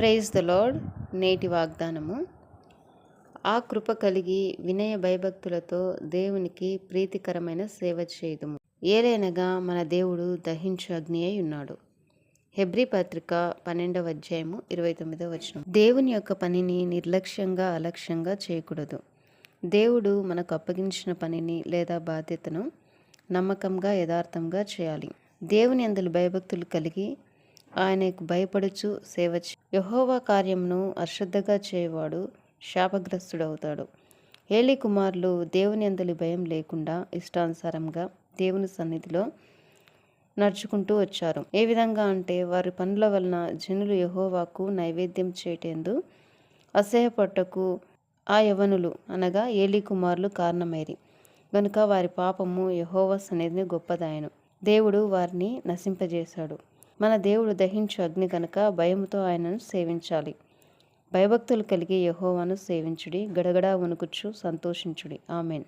Praise the lord నేటి వాగ్దానము. ఆ కృప కలిగి వినయ భయభక్తులతో దేవునికి ప్రీతికరమైన సేవ చేయదుము. ఏలైనగా మన దేవుడు దహించు అగ్ని అయి ఉన్నాడు. హెబ్రి పత్రిక పన్నెండవ అధ్యాయము ఇరవై తొమ్మిదవ వచనం. దేవుని యొక్క పనిని నిర్లక్ష్యంగా అలక్ష్యంగా చేయకూడదు. దేవుడు మనకు అప్పగించిన పనిని లేదా బాధ్యతను నమ్మకంగా యథార్థంగా చేయాలి. దేవుని అందులో భయభక్తులు కలిగి ఆయనకు భయపడుచు సేవ యహోవా కార్యమును అశ్రద్ధగా చేయవాడు శాపగ్రస్తుడవుతాడు. ఏలి కుమారులు దేవుని అందలి భయం లేకుండా ఇష్టానుసారంగా దేవుని సన్నిధిలో నడుచుకుంటూ వచ్చారు. ఏ విధంగా అంటే వారి పనుల వలన జనులు యహోవాకు నైవేద్యం చేయటేందు అసహ్యపట్టకు ఆ యవనులు అనగా ఏలి కుమారులు కారణమైరి. గనుక వారి పాపము యహోవా సన్నిధిని గొప్పదాయను. దేవుడు వారిని నశింపజేశాడు. మన దేవుడు దహించు అగ్ని కనుక భయముతో ఆయనను సేవించాలి. భయభక్తులు కలిగి యహోవాను సేవించుడి గడగడా వణుకుచ్చు సంతోషించుడి. ఆమెన్.